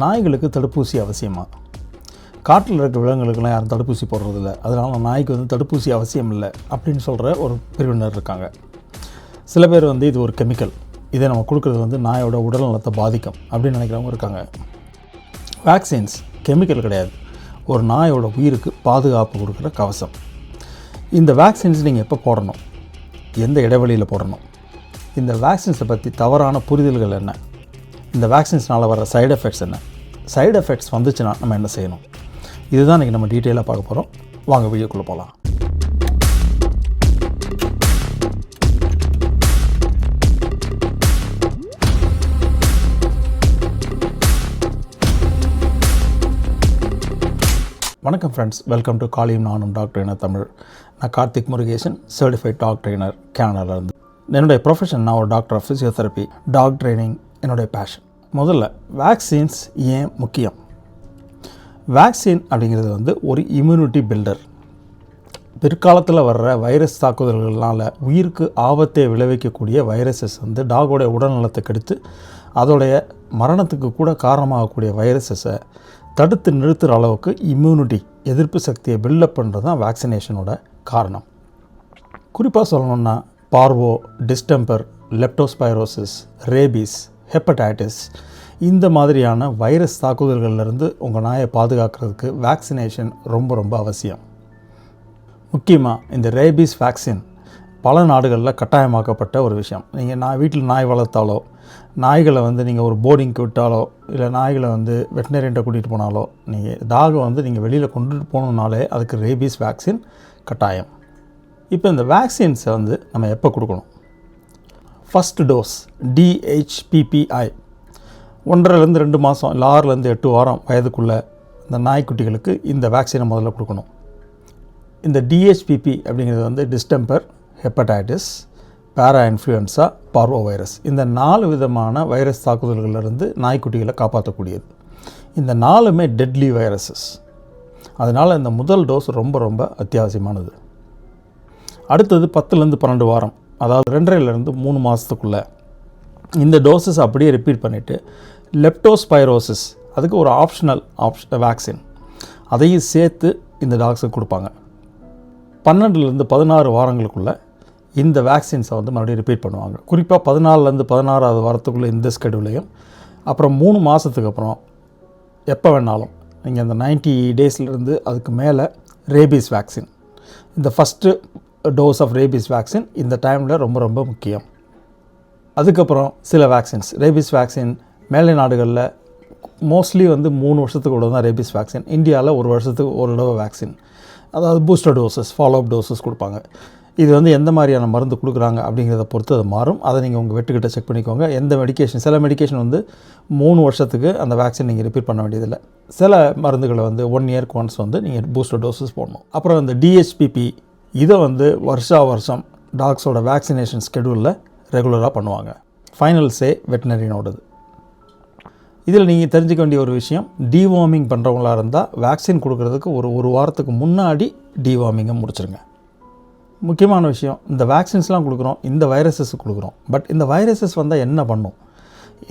நாய்களுக்கு தடுப்பூசி அவசியமா? காட்டில் இருக்க விலங்குகளுக்கெல்லாம் யாரும் தடுப்பூசி போடுறதில்ல. அதனால் நாய்க்கு வந்து தடுப்பூசி அவசியம் இல்லை அப்படின்னு சொல்கிற ஒரு பிரிவினர் இருக்காங்க. சில பேர் வந்து இது ஒரு கெமிக்கல். இதை நம்ம கொடுக்குறது வந்து நாயோட உடல் நலத்தை பாதிக்கும் அப்படின்னு நினைக்கிறவங்க இருக்காங்க. வேக்சின்ஸ் கெமிக்கல் கிடையாது. ஒரு நாயோட உயிருக்கு பாதுகாப்பு கொடுக்குற கவசம். இந்த வேக்சின்ஸ் நீங்கள் எப்போ போடணும்? எந்த இடைவெளியில் போடணும்? இந்த வேக்சின்ஸை பற்றி தவறான புரிதல்கள் என்ன? இந்த வேக்சின்ஸ்னால் வர சைடு எஃபெக்ட்ஸ் என்ன? சைடு எஃபெக்ட்ஸ் வந்துச்சுன்னா நம்ம என்ன செய்யணும்? இதுதான் இன்றைக்கி நம்ம டீட்டெயிலாக பார்க்க போகிறோம் வாங்க வீடியோக்குள்ளே போகலாம் வணக்கம் ஃப்ரெண்ட்ஸ் வெல்கம் டு காலியும் நானும் டாக்டர் என தமிழ். நான் Karthik Murugesan certified dog trainer கேனடாலேருந்து என்னுடைய ப்ரொஃபஷன் நான் ஒரு doctor of physiotherapy dog training என்னுடைய பேஷன் முதல்ல வேக்சின்ஸ் ஏன் முக்கியம்? வேக்சின் அப்படிங்கிறது வந்து ஒரு இம்யூனிட்டி பில்டர் பிற்காலத்தில் வர்ற வைரஸ் தாக்குதல்களால் உயிருக்கு ஆபத்தை விளைவிக்கக்கூடிய வைரஸஸ் வந்து டாகோடைய உடல்நலத்தை கெடுத்து அதோடைய மரணத்துக்கு கூட காரணமாகக்கூடிய வைரஸஸை தடுத்து நிறுத்துகிற அளவுக்கு இம்யூனிட்டி எதிர்ப்பு சக்தியை பில்டப் பண்ணுறது தான் வேக்சினேஷனோட காரணம். குறிப்பாக சொல்லணுன்னா parvo distemper leptospirosis rabies hepatitis இந்த மாதிரியான வைரஸ் தாக்குதல்கள்லேருந்து உங்கள் நாயை பாதுகாக்கிறதுக்கு வேக்சினேஷன் ரொம்ப ரொம்ப அவசியம். முக்கியமாக இந்த ரேபீஸ் வேக்சின் பல நாடுகளில் கட்டாயமாக்கப்பட்ட ஒரு விஷயம். நீங்கள் நான் வீட்டில் நாய் வளர்த்தாலோ நாய்களை வந்து நீங்கள் ஒரு போர்டிங்க்கு விட்டாலோ இல்லை நாய்களை வந்து வெட்டினரியன்ட்ட கூட்டிகிட்டு போனாலோ நீங்கள் டாகை வந்து நீங்கள் வெளியில் கொண்டுட்டு போகணுன்னாலே அதுக்கு ரேபீஸ் வேக்சின் கட்டாயம். இப்போ இந்த வேக்சின்ஸை வந்து நம்ம எப்போ கொடுக்கணும்? ஃபஸ்ட் டோஸ் டிஹெச்பிபிஐ ஒன்றரைலேருந்து ரெண்டு மாதம் இல்லை ஆறுலேருந்து எட்டு வாரம் வயதுக்குள்ளே இந்த நாய்க்குட்டிகளுக்கு இந்த வேக்சினை முதல்ல கொடுக்கணும். இந்த டிஹெச்பிபி அப்படிங்கிறது வந்து distemper hepatitis parainfluenza parvo virus இந்த நாலு விதமான வைரஸ் தாக்குதல்களிலிருந்து நாய்க்குட்டிகளை காப்பாற்றக்கூடியது. இந்த நாலுமே டெட்லி வைரஸஸ் அதனால் இந்த முதல் டோஸ் ரொம்ப ரொம்ப அத்தியாவசியமானது. அடுத்தது பத்துலேருந்து பன்னெண்டு வாரம். அதாவது ரெண்டரைலேருந்து மூணு மாதத்துக்குள்ளே இந்த டோசஸ் அப்படியே ரிப்பீட் பண்ணிவிட்டு லெப்டோஸ்பைரோசிஸ் அதுக்கு ஒரு ஆப்ஷனல் ஆப்ஷ வேக்சின் அதையும் சேர்த்து இந்த டாக்ஸுக்கு கொடுப்பாங்க. பன்னெண்டுலேருந்து பதினாறு வாரங்களுக்குள்ளே இந்த வேக்சின்ஸை வந்து மறுபடியும் ரிப்பீட் பண்ணுவாங்க. குறிப்பாக பதினாலுலேருந்து பதினாறாவது வாரத்துக்குள்ளே இந்த ஸ்கெடியூலையும் அப்புறம் மூணு மாதத்துக்கு அப்புறம் எப்போ வேணாலும் நீங்கள் அந்த நைன்ட்டி டேஸ்லேருந்து அதுக்கு மேலே ரேபீஸ் வேக்சின் இந்த first dose of rabies vaccine இந்த டைமில் ரொம்ப ரொம்ப முக்கியம். அதுக்கப்புறம் சில வேக்சின்ஸ் ரேபிஸ் வேக்சின் மேலை நாடுகளில் மோஸ்ட்லி வந்து மூணு வருஷத்துக்கு கூட தான் ரேபிஸ் வேக்சின் இந்தியாவில் ஒரு வருஷத்துக்கு ஒரு தடவை வேக்சின் அதாவது booster doses follow up doses கொடுப்பாங்க. இது வந்து எந்த மாதிரியான மருந்து கொடுக்குறாங்க அப்படிங்கிறத பொறுத்து அது மாறும். அதை நீங்கள் உங்கள் வெட்டுக்கிட்ட செக் பண்ணிக்கோங்க. எந்த மெடிகேஷன் சில மெடிகேஷன் வந்து மூணு வருஷத்துக்கு அந்த வேக்சின் நீங்கள் ரிப்பீட் பண்ண வேண்டியதில்லை. சில மருந்துகளை வந்து ஒன் இயர்க்கு ஒன்ஸ் வந்து நீங்கள் பூஸ்டர் டோசஸ் போடணும். அப்புறம் இந்த டிஹெச்பிபி இதை வந்து வருஷா வருஷம் டாக்ஸோட வேக்சினேஷன் ஸ்கெடியூலில் ரெகுலராக பண்ணுவாங்க. ஃபைனல் சே வெட்டினரினோடது இதில் நீங்கள் தெரிஞ்சுக்க வேண்டிய ஒரு விஷயம் டிவார்மிங் பண்ணுறவங்களா இருந்தால் வேக்சின் கொடுக்குறதுக்கு ஒரு ஒரு வாரத்துக்கு முன்னாடி டிவார்மிங்கை முடிச்சிருங்க. முக்கியமான விஷயம் இந்த வேக்சின்ஸ்லாம் கொடுக்குறோம் இந்த வைரஸஸ் கொடுக்குறோம். பட் இந்த வைரஸஸ் வந்தால் என்ன பண்ணும்?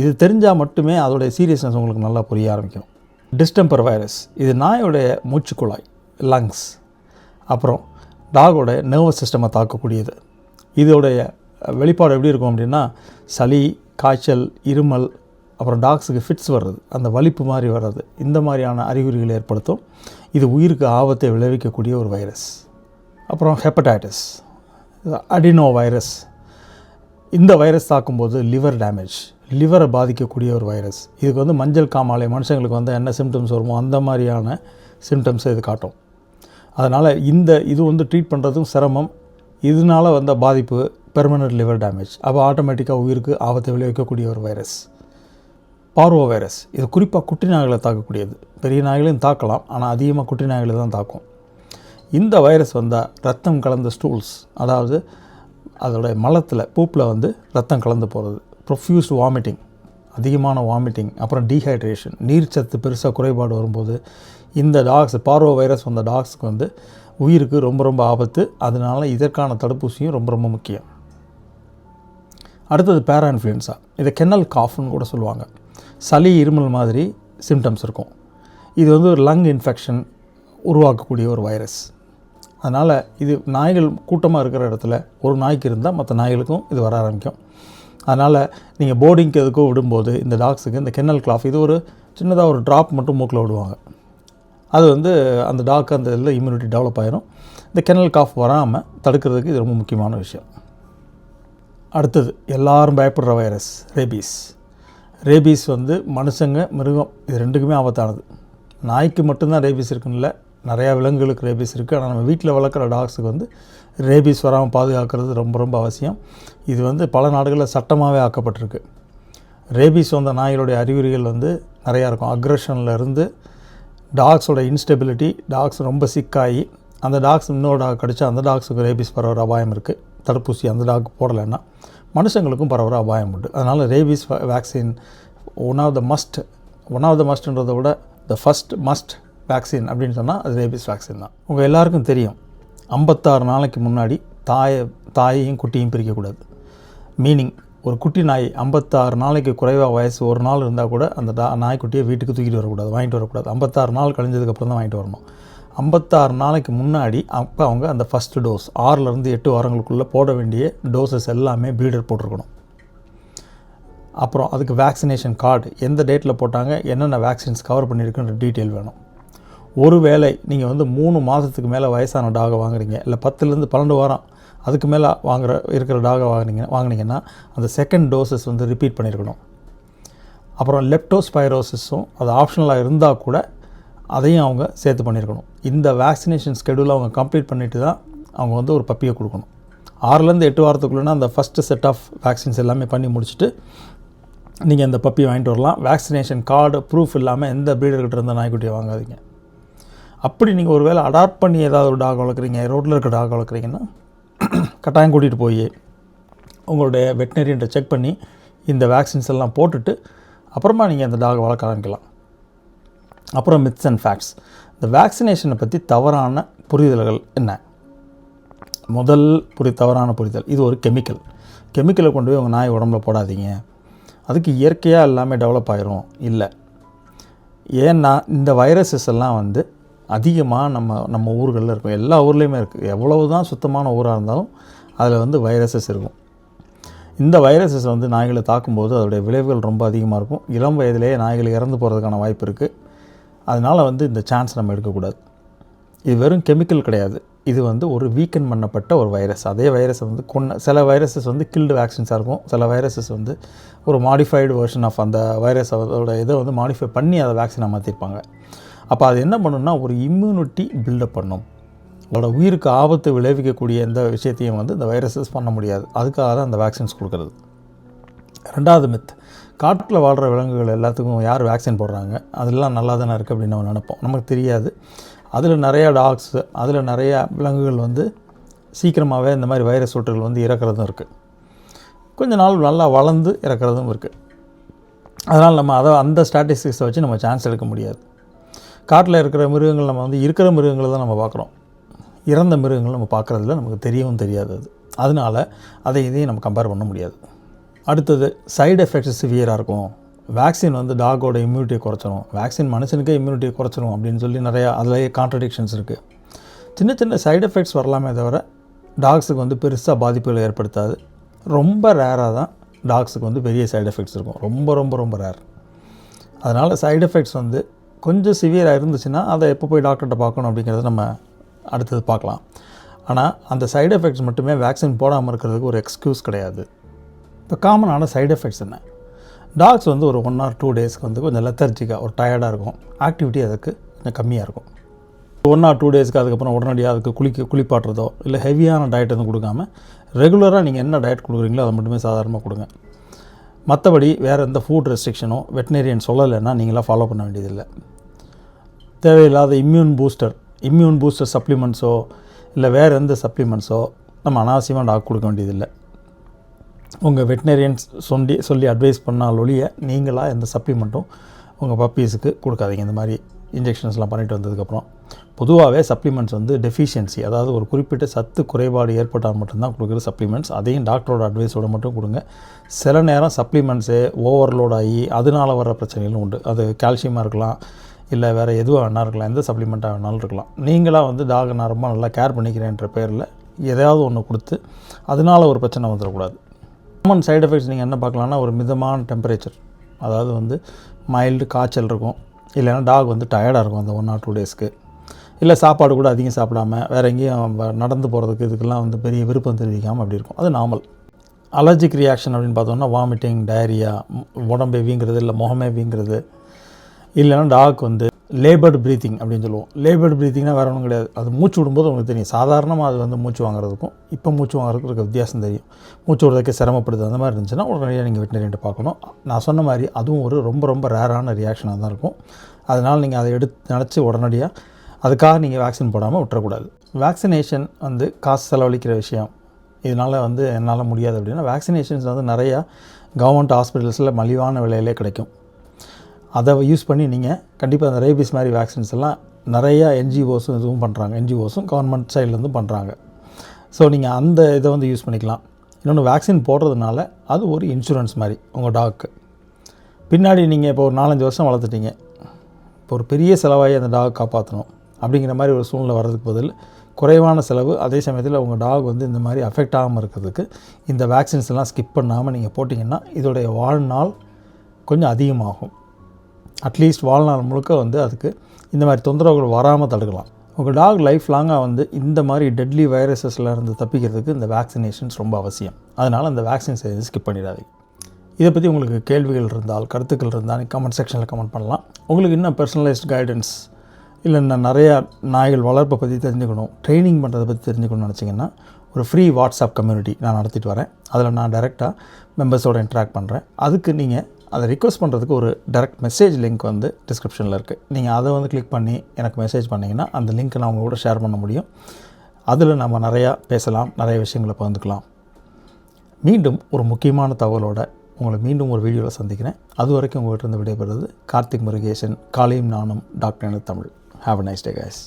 இது தெரிஞ்சால் மட்டுமே அதோடைய சீரியஸ்னஸ் உங்களுக்கு நல்லா புரிய ஆரம்பிக்கும். டிஸ்டெம்பர் வைரஸ் இது நாயோடைய மூச்சுக்குழாய் லங்ஸ் அப்புறம் டாகோட நர்வஸ் சிஸ்டமை தாக்கக்கூடியது. இதோடைய வெளிப்பாடு எப்படி இருக்கும் அப்படின்னா சளி காய்ச்சல் இருமல் அப்புறம் டாக்ஸுக்கு ஃபிட்ஸ் வர்றது அந்த வலிப்பு மாதிரி வர்றது இந்த மாதிரியான அறிகுறிகளை ஏற்படுத்தும். இது உயிருக்கு ஆபத்தை விளைவிக்கக்கூடிய ஒரு வைரஸ் அப்புறம் ஹெப்படைட்டிஸ் அடினோ வைரஸ் இந்த வைரஸ் தாக்கும்போது லிவர் டேமேஜ் லிவரை பாதிக்கக்கூடிய ஒரு வைரஸ் இதுக்கு வந்து மஞ்சள் காமாலை மனுஷங்களுக்கு வந்து என்ன சிம்டம்ஸ் வருமோ அந்த மாதிரியான சிம்டம்ஸை இது காட்டும். அதனால் இந்த இது வந்து ட்ரீட் பண்ணுறதும் சிரமம். இதனால் வந்த பாதிப்பு பெர்மனன்ட் லிவர் டேமேஜ் அப்போ ஆட்டோமேட்டிக்காக உயிருக்கு ஆபத்தை விளைவிக்கக்கூடிய ஒரு வைரஸ் பார்வோ வைரஸ் இது குறிப்பாக குட்டி நாய்களை தாக்கக்கூடியது. பெரிய நாய்களையும் தாக்கலாம் ஆனால் அதிகமாக குட்டி நாய்களை தான் தாக்கும். இந்த வைரஸ் வந்தால் ரத்தம் கலந்த ஸ்டூல்ஸ் அதாவது அதோடைய மலத்தில் பூப்பில் வந்து ரத்தம் கலந்து போகிறது ப்ரொஃப்யூஸ்ட் வாமிட்டிங் அதிகமான வாமிட்டிங் அப்புறம் டீஹைட்ரேஷன் நீர்ச்சத்து பெருசாக குறைபாடு வரும்போது இந்த டாக்ஸ் பார்வோ வைரஸ் வந்த டாக்ஸுக்கு வந்து உயிருக்கு ரொம்ப ரொம்ப ஆபத்து. அதனால் இதற்கான தடுப்பூசியும் ரொம்ப ரொம்ப முக்கியம். அடுத்தது பேரா இன்ஃப்ளூயன்ஸா இதை கென்னல் காஃப்னு கூட சொல்லுவாங்க. சளி இருமல் மாதிரி சிம்டம்ஸ் இருக்கும். இது வந்து ஒரு லங் இன்ஃபெக்ஷன் உருவாக்கக்கூடிய ஒரு வைரஸ் அதனால் இது நாய்கள் கூட்டமாக இருக்கிற இடத்துல ஒரு நாய்க்கு இருந்தால் மற்ற நாய்களுக்கும் இது வர ஆரம்பிக்கும். அதனால் நீங்கள் போர்டிங்க்கு எதுக்கோ விடும்போது இந்த டாக்ஸுக்கு இந்த கென்னல் கிளாஃப் இது ஒரு சின்னதாக ஒரு ட்ராப் மட்டும் மூக்கில் விடுவாங்க. அது வந்து அந்த டாக் அந்த இதில் இம்யூனிட்டி டெவலப் ஆயிரும். இந்த கென்னல் காஃப் வராமல் தடுக்கிறதுக்கு இது ரொம்ப முக்கியமான விஷயம். அடுத்தது எல்லாரும் பயப்படுற வைரஸ் ரேபீஸ் ரேபீஸ் வந்து மனுஷங்க மிருகம் இது ரெண்டுக்குமே ஆபத்தானது. நாய்க்கு மட்டும்தான் ரேபீஸ் இருக்குன்னு இல்லை. நிறையா விலங்குகளுக்கு ரேபீஸ் இருக்குது ஆனால் நம்ம வீட்டில் வளர்க்குற டாக்ஸுக்கு வந்து ரேபீஸ் வராமல் பாதுகாக்கிறது ரொம்ப ரொம்ப அவசியம். இது வந்து பல நாடுகளில் சட்டமாகவே ஆக்கப்பட்டிருக்கு. ரேபீஸ் வந்த நாய்களுடைய அறிகுறிகள் வந்து நிறையா இருக்கும். அக்ரஷனில் இருந்து டாக்ஸோட இன்ஸ்டெபிலிட்டி டாக்ஸ் ரொம்ப சிக்காகி அந்த டாக்ஸ் இன்னொரு டாக் கடிச்சா அந்த டாக்ஸுக்கு ரேபீஸ் பரவுகிற அபாயம் இருக்குது தடுப்பூசி அந்த டாக் போடலைன்னா மனுஷங்களுக்கும் பரவுகிற அபாயம் உண்டு. அதனால் rabies vaccine one of the must one of the மஸ்ட்ன்றதை விட த ஃபஸ்ட் மஸ்ட் வேக்சின் அப்படின்னு சொன்னால் அது ரேபிஸ் வேக்சின் தான். உங்கள் எல்லாருக்கும் தெரியும். ஐம்பத்தாறு நாளைக்கு முன்னாடி தாயை தாயையும் குட்டியும் பிரிக்கக்கூடாது. மீனிங் ஒரு குட்டி நாய் ஐம்பத்தாறு நாளைக்கு குறைவாக வயசு ஒரு நாள் இருந்தால் கூட அந்த டா நாய்க்குட்டியை வீட்டுக்கு தூக்கிட்டு வரக்கூடாது வாங்கிட்டு வரக்கூடாது. ஐம்பத்தாறு நாள் கழிஞ்சதுக்கப்புறம் தான் வாங்கிட்டு வரணும். ஐம்பத்தாறு நாளைக்கு முன்னாடி அப்போ அவங்க அந்த ஃபஸ்ட்டு டோஸ் ஆறுலேருந்து எட்டு வாரங்களுக்குள்ளே போட வேண்டிய டோசஸ் எல்லாமே பீடர் போட்டிருக்கணும். அப்புறம் அதுக்கு வேக்சினேஷன் கார்டு எந்த டேட்டில் போட்டாங்க என்னென்ன வேக்சின்ஸ் கவர் பண்ணியிருக்குன்ற டீட்டெயில் வேணும். ஒருவேளை நீங்கள் வந்து மூணு மாதத்துக்கு மேலே வயசான டாகை வாங்குறீங்க இல்லை பத்துலேருந்து பன்னெண்டு வாரம் அதுக்கு மேலே வாங்குற இருக்கிற டாகை வாங்கினீங்க வாங்கினீங்கன்னா அந்த செகண்ட் டோசஸ் வந்து ரிப்பீட் பண்ணியிருக்கணும் அப்புறம் லெப்டோஸ்பைரோசிஸும் அது ஆப்ஷனலாக இருந்தால் கூட அதையும் அவங்க சேர்த்து பண்ணியிருக்கணும் இந்த வேக்சினேஷன் ஸ்கெடியூலை அவங்க கம்ப்ளீட் பண்ணிட்டு தான் அவங்க வந்து ஒரு பப்பியை கொடுக்கணும். ஆறுலேருந்து எட்டு வாரத்துக்குள்ளேனா அந்த ஃபஸ்ட்டு செட் ஆஃப் வேக்சின்ஸ் எல்லாமே பண்ணி முடிச்சுட்டு நீங்கள் இந்த பப்பி வாங்கிட்டு வரலாம். வேக்சினேஷன் கார்டு ப்ரூஃப் இல்லாமல் எந்த ப்ரீடர்கிட்ட இருந்த நாய்க்குட்டியை வாங்காதீங்க. அப்படி நீங்கள் ஒரு வேளை அடாப்ட் பண்ணி ஏதாவது ஒரு டாக் வளர்க்குறீங்க ரோட்டில் இருக்க டாக் வளர்க்குறீங்கன்னா கட்டாயம் கூட்டிகிட்டு போய் உங்களுடைய வெட்டினரியன்ட்ட செக் பண்ணி இந்த வேக்சின்ஸ் எல்லாம் போட்டுட்டு அப்புறமா நீங்கள் அந்த டாக் வளர்க்க ஆரம்பிக்கலாம். அப்புறம் மித்ஸ் அண்ட் ஃபேக்ட்ஸ் இந்த வேக்சினேஷனை பற்றி தவறான புரிதல்கள் என்ன? முதல் புரி தவறான புரிதல். இது ஒரு கெமிக்கல் கெமிக்கலை கொண்டு போய் உங்கள் நாய் உடம்புல போடாதீங்க. அதுக்கு இயற்கையாக எல்லாமே டெவலப் ஆயிரும். இல்லை. ஏன்னா இந்த வைரஸஸ் எல்லாம் வந்து அதிகமாக நம்ம நம்ம ஊர்களில் இருக்கும். எல்லா ஊர்லேயுமே இருக்குது எவ்வளவு தான் சுத்தமான ஊராக இருந்தாலும் அதில் வந்து வைரஸஸ் இருக்கும். இந்த வைரஸஸ் வந்து நாய்களை தாக்கும்போது அதோடைய விளைவுகள் ரொம்ப அதிகமாக இருக்கும். இளம் வயதிலேயே நாய்கள் இறந்து போகிறதுக்கான வாய்ப்பு இருக்குது அதனால் வந்து இந்த சான்ஸ் நம்ம எடுக்கக்கூடாது. இது வெறும் கெமிக்கல் கிடையாது. இது வந்து ஒரு வீக்கன் பண்ணப்பட்ட ஒரு வைரஸ் அதே வைரஸை வந்து கொன்ன சில வைரஸஸ் வந்து கில்டு வேக்சின்ஸாக இருக்கும். சில வைரஸஸ் வந்து ஒரு மாடிஃபைடு வெர்ஷன் ஆஃப் அந்த வைரஸ் அதோட இதை வந்து மாடிஃபை பண்ணி அதை வேக்சினாக மாற்றிருப்பாங்க அப்போ அது என்ன பண்ணுன்னா ஒரு இம்யூனிட்டி பில்டப் பண்ணும். அதோட உயிருக்கு ஆபத்து விளைவிக்கக்கூடிய எந்த விஷயத்தையும் வந்து இந்த வைரஸஸ் பண்ண முடியாது. அதுக்காக தான் அந்த வேக்சின்ஸ் கொடுக்குறது. ரெண்டாவது மித் காட்டில் வாழ்கிற விலங்குகள் எல்லாத்துக்கும் யார் வேக்சின் போடுறாங்க? அதெல்லாம் நல்லா தானே இருக்குது அப்படின்னு நம்ம நினைப்போம். நமக்கு தெரியாது. அதில் நிறையா டாக்ஸ் அதில் நிறையா விலங்குகள் வந்து சீக்கிரமாகவே இந்த மாதிரி வைரஸ் தொற்றுகள் வந்து இறக்கிறதும் இருக்குது கொஞ்ச நாள் நல்லா வளர்ந்து இறக்கிறதும் இருக்குது அதனால் நம்ம அதை அந்த ஸ்டாட்டிஸ்டிக்ஸை வச்சு நம்ம சான்ஸ் எடுக்க முடியாது. காட்டில் இருக்கிற மிருகங்கள் நம்ம வந்து இருக்கிற மிருகங்களை தான் நம்ம பார்க்குறோம். இறந்த மிருகங்கள் நம்ம பார்க்குறதுல நமக்கு தெரியவும் தெரியாது அது. அதனால் அதை இதையும் நம்ம கம்பேர் பண்ண முடியாது. அடுத்தது சைடு எஃபெக்ட்ஸ் சிவியராக இருக்கும். வேக்சின் வந்து டாகோட இம்யூனிட்டியை குறைச்சிரும். வேக்சின் மனுஷனுக்கே இம்யூனிட்டியை குறைச்சிரும் அப்படின்னு சொல்லி நிறையா அதிலேயே கான்ட்ரடிக்ஷன்ஸ் இருக்குது சின்ன சின்ன சைடு எஃபெக்ட்ஸ் வரலாமே தவிர டாக்ஸுக்கு வந்து பெருசாக பாதிப்புகளை ஏற்படுத்தாது. ரொம்ப ரேராக தான் டாக்ஸுக்கு வந்து பெரிய சைடு எஃபெக்ட்ஸ் இருக்கும். ரொம்ப ரொம்ப ரொம்ப ரேர் அதனால் சைடு எஃபெக்ட்ஸ் வந்து கொஞ்சம் சிவியராக இருந்துச்சுன்னா அதை எப்போ போய் டாக்டர்கிட்ட பார்க்கணும் அப்படிங்கிறத நம்ம அடுத்தது பார்க்கலாம். ஆனால் அந்த சைடு எஃபெக்ட்ஸ் மட்டுமே வேக்சின் போடாமல் இருக்கிறதுக்கு ஒரு எக்ஸ்கியூஸ் கிடையாது. இப்போ காமனான சைடு எஃபெக்ட்ஸ் என்ன? டாக்ஸ் வந்து ஒரு ஒன் ஆர் டூ டேஸ்க்கு வந்து கொஞ்சம் லெத்தர்ஜிக்காக ஒரு டயர்டாக இருக்கும். ஆக்டிவிட்டி அதுக்கு கொஞ்சம் கம்மியாக இருக்கும். ஒன் ஆர் டூ டேஸ்க்கு அதுக்கப்புறம் உடனடியாக அதுக்கு குளிக்க குளிப்பாட்டுறதோ இல்லை ஹெவியான டயட் எதுவும் கொடுக்காம ரெகுலராக நீங்கள் என்ன டயட் கொடுக்குறீங்களோ அதை மட்டுமே சாதாரணமாக கொடுங்க. மற்றபடி வேறு எந்த ஃபுட் ரெஸ்ட்ரிக்ஷனோ வெட்டினேரியன் சொல்லலைன்னா நீங்களாம் ஃபாலோ பண்ண வேண்டியதில்லை. தேவையில்லாத இம்யூன் பூஸ்டர் இம்யூன் பூஸ்டர் சப்ளிமெண்ட்ஸோ இல்லை வேறு எந்த சப்ளிமெண்ட்ஸோ நம்ம அனாவசியமாக டாக் கொடுக்க வேண்டியதில்லை. உங்கள் வெட்டினரியன்ஸ் சொல்லி சொல்லி அட்வைஸ் பண்ணால் ஒழிய நீங்களாக எந்த சப்ளிமெண்ட்டும் உங்கள் பப்பீஸுக்கு கொடுக்காதீங்க. இந்த மாதிரி இன்ஜெக்ஷன்ஸ்லாம் பண்ணிட்டு வந்ததுக்கப்புறம். பொதுவாகவே சப்ளிமெண்ட்ஸ் வந்து டெஃபிஷியன்சி அதாவது ஒரு குறிப்பிட்ட சத்து குறைபாடு ஏற்பட்டால் மட்டும்தான் கொடுக்குற சப்ளிமெண்ட்ஸ் அதையும் டாக்டரோட அட்வைஸோட மட்டும் கொடுங்க. சில நேரம் சப்ளிமெண்ட்ஸு ஓவர்லோட் ஆகி அதனால வர பிரச்சனைகளும் உண்டு. அது கால்சியமாக இருக்கலாம் இல்லை வேறு எதுவாக வேணா இருக்கலாம் எந்த சப்ளிமெண்ட்டாக வேணாலும் இருக்கலாம். நீங்களாக வந்து டாக் நான் ரொம்ப நல்லா கேர் பண்ணிக்கிறேன்ற பேரில் எதையாவது ஒன்று கொடுத்து அதனால ஒரு பிரச்சனை வந்துடக்கூடாது. காமன் சைடு எஃபெக்ட்ஸ் நீங்கள் என்ன பார்க்கலாம்னா ஒரு மிதமான டெம்பரேச்சர் அதாவது வந்து மைல்டு காய்ச்சல் இருக்கும் இல்லைன்னா டாக் வந்து டயர்டாக இருக்கும் அந்த ஒன் ஆர் டூ டேஸ்க்கு இல்லை சாப்பாடு கூட அதிகம் சாப்பிடாம வேறு எங்கேயும் நடந்து போகிறதுக்கு இதுக்கெல்லாம் வந்து பெரிய விருப்பம் தெரிவிக்காமல் அப்படி இருக்கும். அது நார்மல் அலர்ஜிக் ரியாக்ஷன் அப்படின்னு பார்த்தோம்னா வாமிட்டிங் டயரியா உடம்பே வீங்கிறது இல்லை முகமே வீங்கிறது இல்லைன்னா டாக் வந்து லேபர்டு ப்ரீத்திங் அப்படின்னு சொல்லுவோம். லேபர்டு ப்ரீத்திங்னா வேறு ஒன்றும் கிடையாது. அது மூச்சு விடும்போது உங்களுக்கு தெரியும். சாதாரணமாக அது வந்து மூச்சு வாங்குறதுக்கும் இப்போ மூச்சு வாங்குறதுக்கும் இருக்க வித்தியாசம் தெரியும். மூச்சு விடுறதுக்கு சிரமப்படுது. அந்த மாதிரி இருந்துச்சுன்னா உடனடியாக நீங்கள் வெட்டினரிட்டு பார்க்கணும். நான் சொன்ன மாதிரி அதுவும் ஒரு ரொம்ப ரொம்ப ரேரான ரியாக்ஷனாக தான் இருக்கும். அதனால் நீங்கள் அதை எடுத்து நினச்சி உடனடியாக அதுக்காக நீங்கள் வேக்சின் போடாமல் விட்டுறக்கூடாது. வேக்சினேஷன் வந்து காசு செலவழிக்கிற விஷயம். இதனால் வந்து என்னால் முடியாது அப்படின்னா வேக்சினேஷன்ஸ் வந்து நிறையா கவர்மெண்ட் ஹாஸ்பிட்டல்ஸில் மலிவான விலையிலே கிடைக்கும். அதை யூஸ் பண்ணி நீங்கள் கண்டிப்பாக அந்த ரேபிஸ் மாதிரி வேக்சின்ஸ் எல்லாம் நிறையா என்ஜிஓஸும் இதுவும் பண்ணுறாங்க என்ஜிஓஸும் கவர்மெண்ட் சைட்லேருந்து பண்ணுறாங்க ஸோ நீங்கள் அந்த இதை வந்து யூஸ் பண்ணிக்கலாம். இன்னொன்று வேக்சின் போடுறதுனால அது ஒரு இன்சூரன்ஸ் மாதிரி உங்கள் டாக்கு பின்னாடி நீங்கள் இப்போ ஒரு நாலஞ்சு வருஷம் வளர்த்துட்டீங்க. இப்போ ஒரு பெரிய செலவாகி அந்த டாக் காப்பாற்றணும் அப்படிங்கிற மாதிரி ஒரு சூழ்நிலை வர்றதுக்கு பதில் குறைவான செலவு அதே சமயத்தில் உங்கள் டாக் வந்து இந்த மாதிரி அஃபெக்ட் ஆகாமல் இருக்கிறதுக்கு இந்த வேக்சின்ஸ் எல்லாம் ஸ்கிப் பண்ணாமல் நீங்கள் போட்டிங்கன்னா இதோடைய வாழ்நாள் கொஞ்சம் அதிகமாகும். அட்லீஸ்ட் வாழ்நாள் முழுக்க வந்து அதுக்கு இந்த மாதிரி தொந்தரவுகள் வராமல் தடுக்கலாம். உங்கள் டாக் லைஃப் லாங்காக வந்து இந்த மாதிரி டெட்லி வைரஸஸ்ல இருந்து தப்பிக்கிறதுக்கு இந்த வேக்சினேஷன்ஸ் ரொம்ப அவசியம். அதனால் அந்த வேக்சின்ஸ் ஸ்கிப் பண்ணிடாதீங்க. இதை பற்றி உங்களுக்கு கேள்விகள் இருந்தால் கருத்துக்கள் இருந்தால் கமெண்ட் செக்ஷனில் கமெண்ட் பண்ணலாம். உங்களுக்கு இன்னும் பர்சனலைஸ்ட் கைடன்ஸ் இல்லை நான் நிறையா நாய்கள் வளர்ப்பை பற்றி தெரிஞ்சுக்கணும் ட்ரைனிங் பண்ணுறதை பற்றி தெரிஞ்சுக்கணும்னு நினச்சிங்கன்னா ஒரு ஃப்ரீ வாட்ஸ்அப் கம்யூனிட்டி நான் நடத்திட்டு வரேன். அதில் நான் டைரெக்டாக மெம்பர்ஸோட இன்ட்ராக்ட் பண்ணுறேன் அதுக்கு நீங்கள் அதை ரிக்வஸ்ட் பண்ணுறதுக்கு ஒரு டைரக்ட் மெசேஜ் லிங்க் வந்து டிஸ்கிரிப்ஷனில் இருக்குது நீங்கள் அதை வந்து கிளிக் பண்ணி எனக்கு மெசேஜ் பண்ணிங்கன்னா அந்த லிங்க்கை நான் உங்களோட ஷேர் பண்ண முடியும். அதில் நம்ம நிறையா பேசலாம் நிறைய விஷயங்களை பகிர்ந்துக்கலாம். மீண்டும் ஒரு முக்கியமான தகவலோட உங்களை மீண்டும் ஒரு வீடியோவில் சந்திக்கிறேன். அது வரைக்கும் உங்கள்கிட்ட இருந்து விடைபெறுறது கார்த்திக் முருகேசன் காலையும் நானும் doctor Tamil have a nice day guys